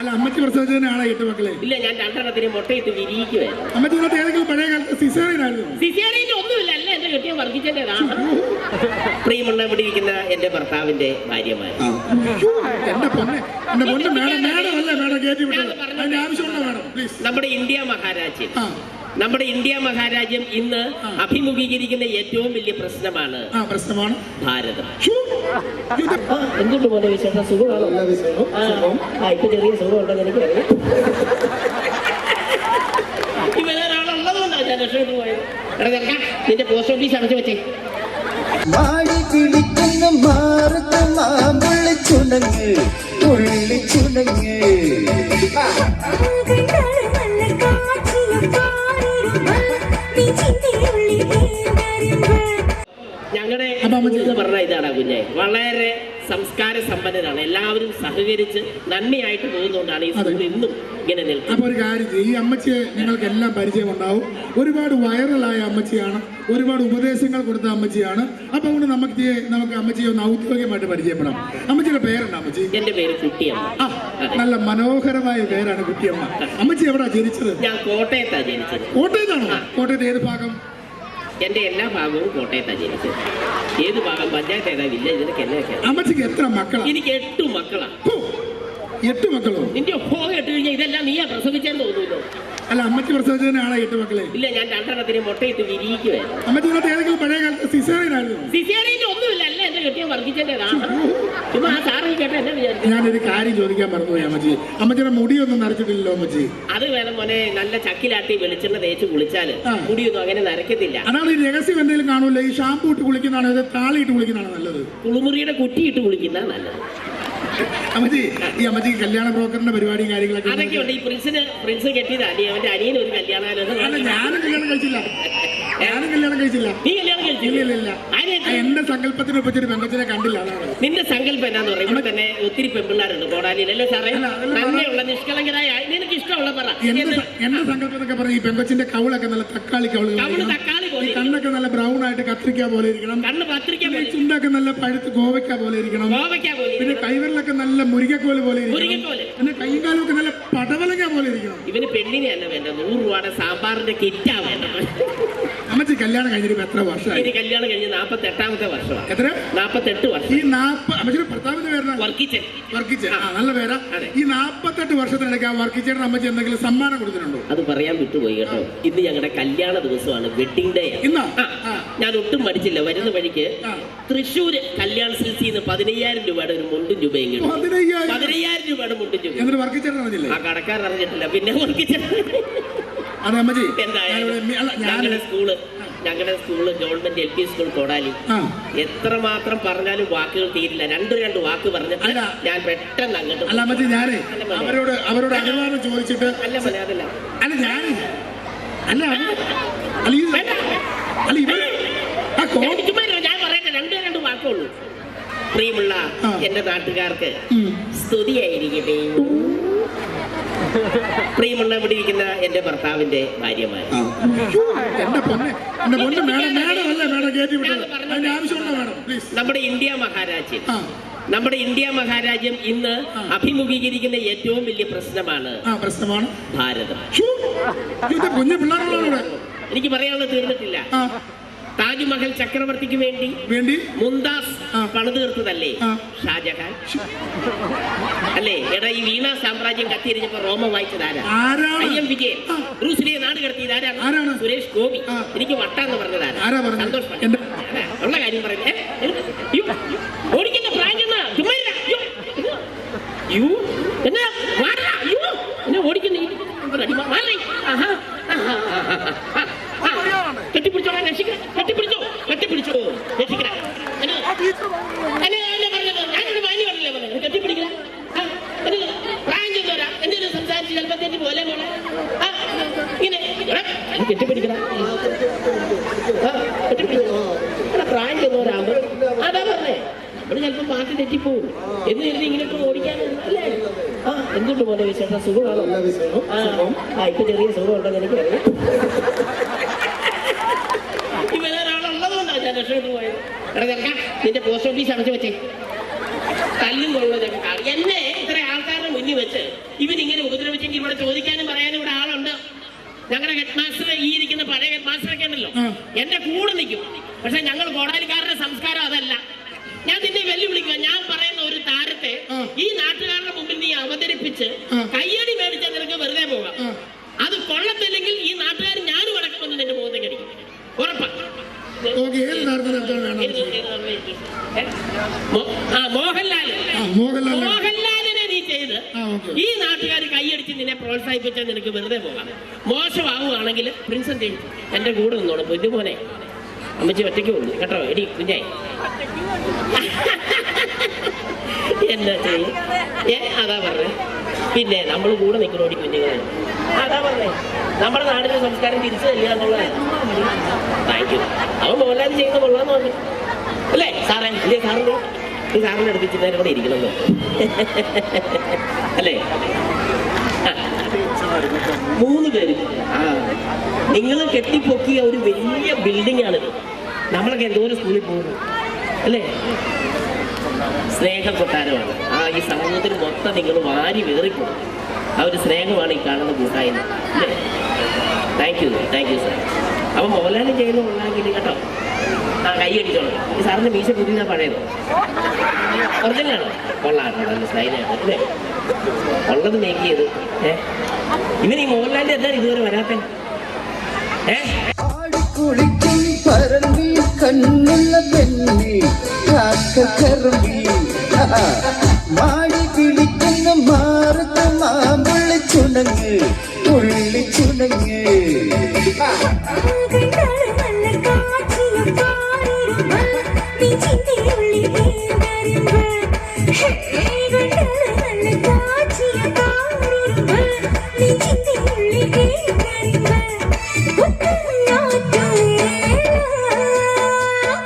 അല്ല അമ്മച്ചി എട്ട് മക്കളെ. ഇല്ല ഞാൻ രണ്ടെണ്ണത്തിന് മുട്ടയിട്ട് വിരിയിക്കുവായിരുന്നു അമ്മച്ചി ഇന്നത്തെ ഏതെങ്കിലും പഴയ കാലത്ത് സിസേറിയനായിരുന്നു. സിസിയാറിന്റെ ഒന്നുമില്ല അല്ല എന്റെ കെട്ടിയ വർഗിച്ചേണ്ടതാണ് പ്രിയമുള്ള ഇവിടെ ഇരിക്കുന്ന എന്റെ ഭർത്താവിന്റെ ഭാര്യമാര്. എന്റെ പൊന്നെ എന്റെ പൊന്നെ മേഡം മേഡം അല്ലേ മേഡം കയറ്റി വിട്ടത്? അതിന്റെ ആവശ്യമുണ്ടോ മേഡം? പ്ലീസ് നമ്മുടെ ഇന്ത്യ മഹാരാജ്യം. ആ. നമ്മുടെ ഇന്ത്യ മഹാരാജ്യം ഇന്ന് അഭിമുഖീകരിക്കുന്ന ഏറ്റവും വലിയ പ്രശ്നമാണ് ആ പ്രശ്നമാണ് ഭാരതം. എന്തുണ്ട് പോലെ വിശേഷം? സുഖമാണോ? ആ, ആ ഇപ്പൊ ചെറിയ സുഖം ഉണ്ടെന്ന് എനിക്ക് അറിയാം. ഇവരൊരാളുള്ളതുകൊണ്ടാണ് ഞാൻ രക്ഷപ്പെട്ടു പോയത്. എടാ ചെറുക്കാ, നിന്റെ പോസ്റ്റ് ഓഫീസ് അടച്ചു വെച്ചേ. മാടി പിടിക്കുന്ന മാറുന്ന മാമ്പുള്ളി ചുണങ്ങ് ഉള്ളി ചുണങ്ങ്. ഞങ്ങളുടെ പറഞ്ഞ ഇതാണ് കുഞ്ഞെ. വളരെ സംസ്കാര സമ്പന്നരാണ്. എല്ലാവരും സഹകരിച്ച് നന്മയായിട്ട് പോകുന്നതുകൊണ്ടാണ് ഈ സ്കൂൾ ഇന്നും ഇങ്ങനെ നിൽക്കുന്നത്. അപ്പൊ ഒരു കാര്യം ഈ അമ്മച്ചിയെ നിങ്ങൾക്ക് എല്ലാം പരിചയമുണ്ടാവും. ഒരുപാട് വൈറലായ അമ്മച്ചിയാണ്. ഒരുപാട് ഉപദേശങ്ങൾ കൊടുത്ത അമ്മച്ചിയാണ്. അപ്പൊ അതുകൊണ്ട് നമുക്ക് നമുക്ക് അമ്മച്ചിയെ ഒന്ന് ഔദ്യോഗികമായിട്ട് പരിചയപ്പെടാം. അമ്മച്ചിയുടെ പേരുണ്ട് അമ്മച്ചി? എന്റെ പേര് കുട്ടിയമ്മ. നല്ല മനോഹരമായ പേരാണ് കുട്ടിയമ്മ. അമ്മച്ചി എവിടാ ജനിച്ചത്? ഞാൻ കോട്ടയത്താണ് ജനിച്ചത്. കോട്ടയത്താണോ? കോട്ടയത്ത് ഏത് ഭാഗം? എന്റെ എല്ലാ ഭാഗവും കോട്ടയത്താണ് ജനിച്ചത്. ഏത് ഭാഗം? പഞ്ചായത്ത് ഏതാ? വില്ലേജ്? എന്നൊക്കെ അമ്മച്ചിക്ക് എത്ര മക്കളാ? എനിക്ക് എട്ട് മക്കളാ. ഹോ, എട്ട് മക്കളോ? നിന്റെ ഒപ്പം കേട്ട് കഴിഞ്ഞാൽ ഇതെല്ലാം നീയാ പ്രസവിച്ചെന്ന് തോന്നുന്നു അല്ല അമ്മച്ചി പ്രസവിച്ചതിനാളാ എട്ട് മക്കളെ. ഇല്ല ഞാൻ രണ്ടെണ്ണത്തിന് മുട്ടയിട്ട് വിരിയിക്കുവായിരുന്നു അമ്മച്ചി ഇന്നത്തെ ഏതെങ്കിലും പഴയ കാലത്ത് സിസേറിയനായിരുന്നു? സിസേറിയന്റെ ഒന്നുമില്ല അല്ല എന്റെ കെട്ടിയ വർഗിച്ചേണ്ടതാണ് ചുമ്മാ ആ സാറ് കേട്ട എന്നെ വിചാരിച്ചു ഞാനൊരു കാര്യം ചോദിക്കാൻ മറന്നുപോയി അമ്മച്ചി. അമ്മച്ചിയുടെ മുടിയൊന്നും നരച്ചിട്ടില്ലല്ലോ അമ്മച്ചി. അത് വേണം മോനെ നല്ല ചക്കിലാട്ടി വെളിച്ചെണ്ണ തേച്ച് കുളിച്ചാൽ. മുടിയൊന്നും അങ്ങനെ നരക്കത്തില്ല. അതാണ് ഈ രഹസ്യം എന്തെങ്കിലും കാണൂല്ലോ ഈ ഷാമ്പു ഇട്ട് കുളിക്കുന്നതാണോ താളിയിട്ട് കുളിക്കുന്നതാണോ നല്ലത്. കുളിമുറിയുടെ കുറ്റിയിട്ട് കുളിക്കുന്നതാണ് നല്ലത്. അമ്മച്ചി ഈ അമ്മച്ചിക്ക് കല്യാണ ബ്രോക്കറിന്റെ പരിപാടി കാര്യങ്ങളൊക്കെ അതൊക്കെ ഉണ്ട്. ഈ പ്രിൻസിന് പ്രിൻസ് കെട്ടിയതാ. നീ അവന്റെ അനിയന് ഒരു കല്യാണാലോചന അല്ല ഞാനും കല്യാണം കഴിച്ചില്ല. ഞാനും കല്യാണം കഴിച്ചില്ല. നീ കല്യാണം കഴിച്ചില്ല? ഇല്ല ഇല്ല ഇല്ല. എന്റെ സങ്കല്പത്തിന് ഒപ്പിച്ചൊരു പെങ്കച്ചിനെ കണ്ടില്ല അതാണ് നിന്റെ സങ്കല്പം എന്നാന്ന് പറയും ഇവിടെ തന്നെ ഒത്തിരി പെമ്പിള്ളാരുണ്ട്. കോടാലിയിൽ അല്ലേ സാറേ? അല്ല, അതല്ല നന്മയുള്ള നിഷ്കളങ്കരായ നിനക്ക് ഇഷ്ടമുള്ള പറ. എന്റെ സ- എന്റെ സങ്കല്പം എന്നൊക്കെ പറഞ്ഞ ഈ പെങ്കച്ചിന്റെ കവിളൊക്കെ നല്ല തക്കാളി കവിൾ കവിളുകൾ തക്കാളി കണ്ണൊക്കെ നല്ല ബ്രൗൺ ആയിട്ട് കത്രിക്ക പോലെ ഇരിക്കണം. കണ്ണ് പത്രിക്ക ചുണ്ടൊക്കെ നല്ല പഴുത്ത് ഗോവയ്ക്ക പോലെ ഇരിക്കണം. ഗോവയ്ക്ക പോലെ പിന്നെ കൈവിരലൊക്കെ നല്ല മുരികക്കോൽ പോലെ ഇരിക്കണം. മുരിങ്ങക്കോൽ. പിന്നെ കൈകാലൊക്കെ കാലും ഒക്കെ നല്ല പടവലങ്ങ പോലെ ഇരിക്കണം. ഇവന് പെണ്ണിനെയല്ല വേണ്ട നൂറ് രൂപയുടെ സാമ്പാറിന്റെ കിറ്റാ വേണ്ടത്. അമ്മച്ചി കല്യാണം കഴിഞ്ഞിട്ട് ഇപ്പൊ എത്ര വർഷമായി? കല്യാണം കഴിഞ്ഞ് നാപ്പത്തി എട്ടാമത്തെ വർഷമാണ്. എത്ര? നാപ്പത്തെട്ട് വർഷം. ഈ നാപ്പ അമ്മച്ചിയുടെ ഭർത്താവിന്റെ പേരാ വർക്കിച്ചൻ. വർക്കിച്ച ആ. നല്ല പേരാ. അതെ. ഈ നാപ്പത്തെട്ട് വർഷത്തിനിടയ്ക്ക് ആ വർക്കിച്ചേട്ടൻ അമ്മച്ചി എന്തെങ്കിലും സമ്മാനം കൊടുത്തിട്ടുണ്ടോ? അത് പറയാൻ വിട്ടുപോയി കേട്ടോ. ഇന്ന് ഞങ്ങളുടെ കല്യാണ ദിവസമാണ് വെഡിങ് ഡേ ഇന്നോ? ആ. ഞാൻ ഒട്ടും മടിച്ചില്ല. വരുന്ന വഴിക്ക് ആ. തൃശ്ശൂര് കല്യാൺ സിൽസിൽ നിന്ന് പതിനയ്യായിരം രൂപയുടെ ഒരു മുണ്ടും രൂപയും കിട്ടും. പതിനയ്യായിരം? പതിനയ്യായിരം രൂപയുടെ മുണ്ടും രൂപ എന്നിട്ട് വർക്കിച്ചേട്ടൻ അറിഞ്ഞില്ലേ? ആ കടക്കാരൻ അറിഞ്ഞിട്ടില്ല. പിന്നെ വർക്കിച്ചൻ അതെ അമ്മച്ചി. എന്തായാലും ഞാനിവിടെ അല്ല, ഞാൻ ഞങ്ങളുടെ സ്കൂൾ ഞങ്ങളുടെ school government L P school Kodali. എത്ര മാത്രം പറഞ്ഞാലും വാക്കുകൾ തീരില്ല. രണ്ടു രണ്ട് വാക്ക് പറഞ്ഞിട്ട് ഞാൻ പെട്ടെന്ന് അങ്ങോട്ട് അല്ല അമ്മച്ചി ഞാനേ അവരോട് അവരോട് അനുവാദം ചോദിച്ചിട്ട് അല്ല അതല്ല. അല്ല ഞാൻ അല്ല അല്ല അല്ല കോ ഞാൻ പറയട്ടെ രണ്ട് രണ്ട് വാക്കുള്ളൂ. പ്രിയമുള്ള. എന്റെ നാട്ടുകാർക്ക്. സ്തുതിയായിരിക്കട്ടെ. പ്രിയമുള്ള ഇവിടെ ഇരിക്കുന്ന എന്റെ ഭർത്താവിന്റെ ഭാര്യമാര് നമ്മുടെ ഇന്ത്യ മഹാരാജ്യം. നമ്മുടെ ഇന്ത്യ മഹാരാജ്യം ഇന്ന് അഭിമുഖീകരിക്കുന്ന ഏറ്റവും വലിയ പ്രശ്നമാണ് പ്രശ്നമാണ്? ഭാരതം. എനിക്ക് പറയാനുള്ളത് തീർന്നിട്ടില്ല. താജ്മഹൽ ചക്രവർത്തിക്ക് വേണ്ടി വേണ്ടി? മുന്താസ് പണു തീർത്തതല്ലേ? ഷാജഹാൻ. അല്ലേ? എടാ ഈ വീണ സാമ്രാജ്യം കത്തിയിരിഞ്ഞപ്പോ റോമ വായിച്ചതാരാ ആരാ? I M Vijayan. ബ്രൂസിലെ നാട് കടത്തിയത് ആരാണ്? സുരേഷ് ഗോപി. എനിക്ക് വട്ടാന്ന് പറഞ്ഞതാരാ സന്തോഷം പറഞ്ഞത്? സന്തോഷ് പണ്ഡിറ്റ്. എന്റെ- അതാ, ഉള്ള കാര്യം പറഞ്ഞേ ഓടിക്കുന്ന പ്രായം ചെന്നാ, ചുമ്മാ ഇരുടാ. യ്യോ. യ്യോ. എന്നാ വാടാ. യ്യോ. എന്നെ ഓടിക്കുന്ന ഈ- ഇവിടെ അടി മാ- മാറി. ആഹാ. ആഹാ. ആഹാ. ആ. കെട്ടിപ്പിടിച്ചോളാം രക്ഷിക്കണം കെട്ടിപ്പിടിച്ചോ കെട്ടിപ്പിടിച്ചോ രക്ഷിക്കണം എന്നെ എന്നെ എന്നെ പറഞ്ഞത് ഞാനൊരു മാന്യം പറഞ്ഞില്ലേ പറഞ്ഞത് കെട്ടിപ്പിടിക്കണം ആ, എന്നിട്ട് പ്രായം ചെന്നോരാ എന്തെങ്കിലും സംസാരിച്ച് ചിലപ്പോൾ തെറ്റി പോലെ ഇങ്ങനെ. കെട്ടിപ്പിടിക്കണം ആ, കെട്ടിപ്പിടിക്കണം. എടാ, പ്രായം ചെന്നോരാകുമ്പോൾ അതാ പറഞ്ഞേ. ഇവിടെ ചിലപ്പോൾ പാട്ട് തെറ്റിപ്പോവും. എന്ന് കരുതി ഇങ്ങനെയൊക്കെ ഓടിക്കാൻ അല്ലേ? ആ എന്തുണ്ട് പോലെ വിശേഷം? സുഖമാണോ? ആ ആ ഇപ്പൊ ചെറിയ സുഖം ഉണ്ടെന്ന് എനിക്കറിയാം ഇവരൊരാളുള്ളതുകൊണ്ടാണ് ഞാൻ രക്ഷപ്പെട്ടു പോയത്. എടാ നിന്റെ പോസ്റ്റ് ഓഫീസ് അടച്ചു വെച്ചേ. തല്ലും കൊള്ളു എന്നെ മുന്നിൽ വെച്ച് ഇവരിങ്ങനെ ഉപദ്രവിച്ചെങ്കിൽ ഇവിടെ ചോദിക്കാനും പറയാനും ഇവിടെ ആളുണ്ട്. ഞങ്ങളുടെ ഹെഡ് മാസ്റ്റർ ഈ ഇരിക്കുന്ന പഴയ ഹെഡ് മാസ്റ്റർ ഒക്കെ ഉണ്ടല്ലോ എന്റെ കൂടെ നിൽക്കും. പക്ഷെ ഞങ്ങൾ കോടാലിക്കാരുടെ സംസ്കാരം അതല്ല. ഞാൻ നിന്നെ വെല്ലുവിളിക്കുക ഞാൻ പറയുന്ന ഒരു താരത്തെ ഈ നാട്ടുകാരുടെ മുമ്പിൽ നീ അവതരിപ്പിച്ച് കയ്യടി മേടിച്ചാൽ നിനക്ക് വെറുതെ പോകാം. അത് കൊള്ളത്തില്ലെങ്കിൽ ഈ നാട്ടുകാർ ഞാനും അടക്കമെന്ന് നിന്റെ മുഖത്തേക്ക് അടിക്കും ഉറപ്പാണ് മോഹൻലാൽ മോഹൻലാൽ മോഹൻലാലിനെ നീ ചെയ്ത് ആ, ഓക്കേ. ഈ നാട്ടുകാർ കൈയടിച്ച് നിന്നെ പ്രോത്സാഹിപ്പിച്ചാൽ നിനക്ക് വെറുതെ പോകാം. മോശമാവുകയാണെങ്കിൽ പ്രിൻസൻ ചെയ്യും? എന്റെ കൂടെ നിന്നോണം പൊന്നു മോനെ അമ്മച്ചി ഒറ്റയ്ക്ക് പോകുന്നു കേട്ടോ എടി കുഞ്ഞേ എന്താ ചെയ്യും? ഏ അതാ പറഞ്ഞേ. പിന്നെ നമ്മൾ കൂടെ നിൽക്കണോടി കുഞ്ഞുങ്ങളെ. അതാ പറഞ്ഞേ. നമ്മുടെ നാടിന്റെ സംസ്കാരം തിരിച്ചു തരിക എന്നുള്ളതാണ്. താങ്ക് യു അവൻ മോഹൻലാൽ ചെയ്യുന്ന കൊള്ളാന്ന് പറഞ്ഞു. അല്ലേ സാറേ? ഇല്ലേ സാറിന്റെ അടുത്ത് ഇച്ചിരി നേരം കൂടെ ഇരിക്കണമല്ലോ അല്ലേ മൂന്ന് പേര്. നിങ്ങൾ കെട്ടിപ്പൊക്കിയ ഒരു വലിയ ബിൽഡിംഗ് ആണിത് നമ്മളൊക്കെ എന്തോരം സ്കൂളിൽ പോകുന്നു. അല്ലേ? സ്നേഹ കൊട്ടാരമാണ്. ആ ഈ സമൂഹത്തിന് മൊത്തം നിങ്ങൾ വാരി വേറിപ്പോകും ആ ഒരു സ്നേഹമാണ് ഈ കാണുന്ന കൂട്ടായ്മ. അല്ലേ? Thank you thank you sir അപ്പം മോഹൻലാലും ചെയ്യുന്ന കൊള്ളാമെങ്കിൽ കേട്ടോ. ആ കൈ അടിച്ചോളൂ ഈ സാറിന്റെ മീശ പുതിയതാ പഴയത് ഒറിജിനലാണോ. കൊള്ളാം നല്ല അല്ലേ? ഉള്ളത് മേക്ക് ചെയ്ത്. ഏ? ഇവൻ ഈ മോഹൻലാലിന്റെ എന്താ ഇതുവരെ വരാത്ത? ഏ? പരന്തി കണ്ണുള്ള പെണ്ണി മാടി പിടിക്കുന്ന മാറുന്ന മാമ്പുള്ളി ചുണങ്ങ് ഉള്ളി ചുണങ്ങ്.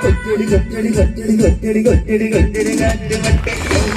கட்டடி கட்டடி கட்டடி கட்டடி கட்டடி கட்டடி கட்டடி